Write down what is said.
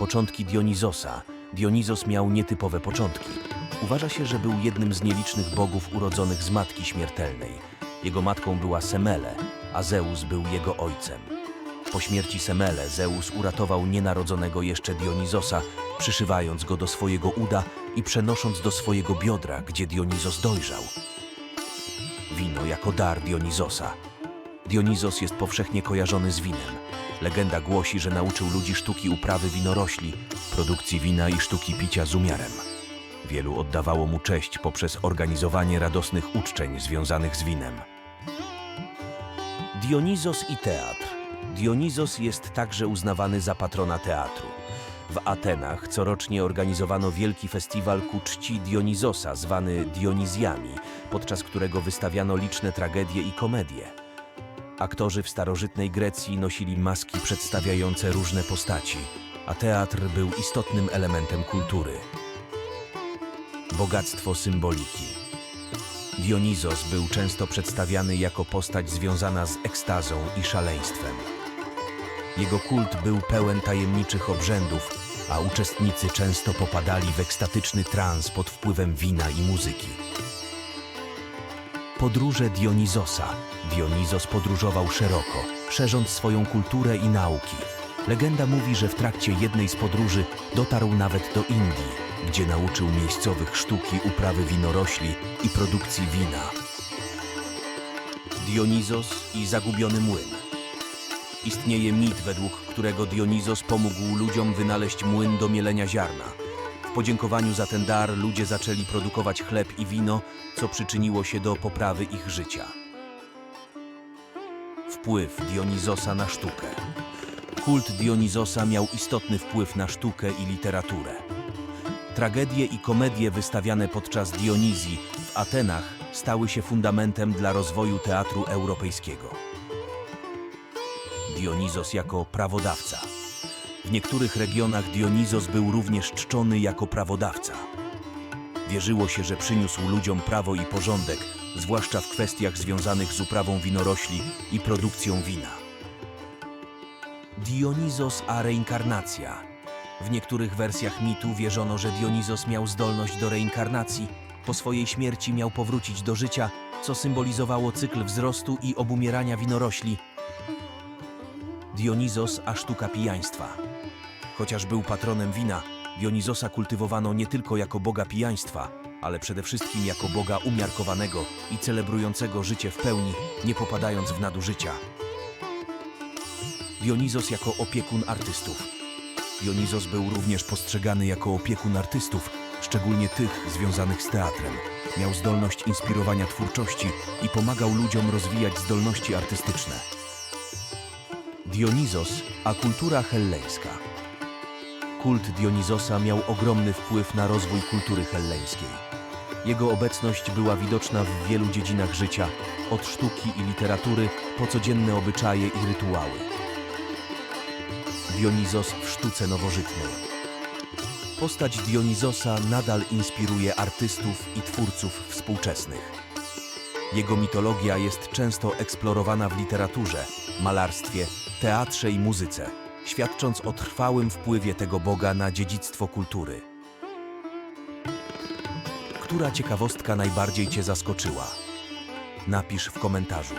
Początki Dionizosa. Dionizos miał nietypowe początki. Uważa się, że był jednym z nielicznych bogów urodzonych z Matki Śmiertelnej. Jego matką była Semele, a Zeus był jego ojcem. Po śmierci Semele Zeus uratował nienarodzonego jeszcze Dionizosa, przyszywając go do swojego uda i przenosząc do swojego biodra, gdzie Dionizos dojrzał. Wino jako dar Dionizosa. Dionizos jest powszechnie kojarzony z winem. Legenda głosi, że nauczył ludzi sztuki uprawy winorośli, produkcji wina i sztuki picia z umiarem. Wielu oddawało mu cześć poprzez organizowanie radosnych uczczeń związanych z winem. Dionizos i teatr. Dionizos jest także uznawany za patrona teatru. W Atenach corocznie organizowano wielki festiwal ku czci Dionizosa, zwany Dionizjami, podczas którego wystawiano liczne tragedie i komedie. Aktorzy w starożytnej Grecji nosili maski przedstawiające różne postaci, a teatr był istotnym elementem kultury. Bogactwo symboliki. Dionizos był często przedstawiany jako postać związana z ekstazą i szaleństwem. Jego kult był pełen tajemniczych obrzędów, a uczestnicy często popadali w ekstatyczny trans pod wpływem wina i muzyki. Podróże Dionizosa. Dionizos podróżował szeroko, szerząc swoją kulturę i nauki. Legenda mówi, że w trakcie jednej z podróży dotarł nawet do Indii, gdzie nauczył miejscowych sztuki uprawy winorośli i produkcji wina. Dionizos i zagubiony młyn. Istnieje mit, według którego Dionizos pomógł ludziom wynaleźć młyn do mielenia ziarna. W podziękowaniu za ten dar ludzie zaczęli produkować chleb i wino, co przyczyniło się do poprawy ich życia. Wpływ Dionizosa na sztukę. Kult Dionizosa miał istotny wpływ na sztukę i literaturę. Tragedie i komedie wystawiane podczas Dionizji w Atenach stały się fundamentem dla rozwoju teatru europejskiego. Dionizos jako prawodawca. W niektórych regionach Dionizos był również czczony jako prawodawca. Wierzyło się, że przyniósł ludziom prawo i porządek, zwłaszcza w kwestiach związanych z uprawą winorośli i produkcją wina. Dionizos a reinkarnacja. W niektórych wersjach mitu wierzono, że Dionizos miał zdolność do reinkarnacji. Po swojej śmierci miał powrócić do życia, co symbolizowało cykl wzrostu i obumierania winorośli. Dionizos a sztuka pijaństwa. Chociaż był patronem wina, Dionizosa kultywowano nie tylko jako boga pijaństwa, ale przede wszystkim jako boga umiarkowanego i celebrującego życie w pełni, nie popadając w nadużycia. Dionizos jako opiekun artystów. Dionizos był również postrzegany jako opiekun artystów, szczególnie tych związanych z teatrem. Miał zdolność inspirowania twórczości i pomagał ludziom rozwijać zdolności artystyczne. Dionizos, a kultura helleńska. Kult Dionizosa miał ogromny wpływ na rozwój kultury helleńskiej. Jego obecność była widoczna w wielu dziedzinach życia, od sztuki i literatury po codzienne obyczaje i rytuały. Dionizos w sztuce nowożytnej. Postać Dionizosa nadal inspiruje artystów i twórców współczesnych. Jego mitologia jest często eksplorowana w literaturze, malarstwie, teatrze i muzyce, świadcząc o trwałym wpływie tego Boga na dziedzictwo kultury. Która ciekawostka najbardziej Cię zaskoczyła? Napisz w komentarzu.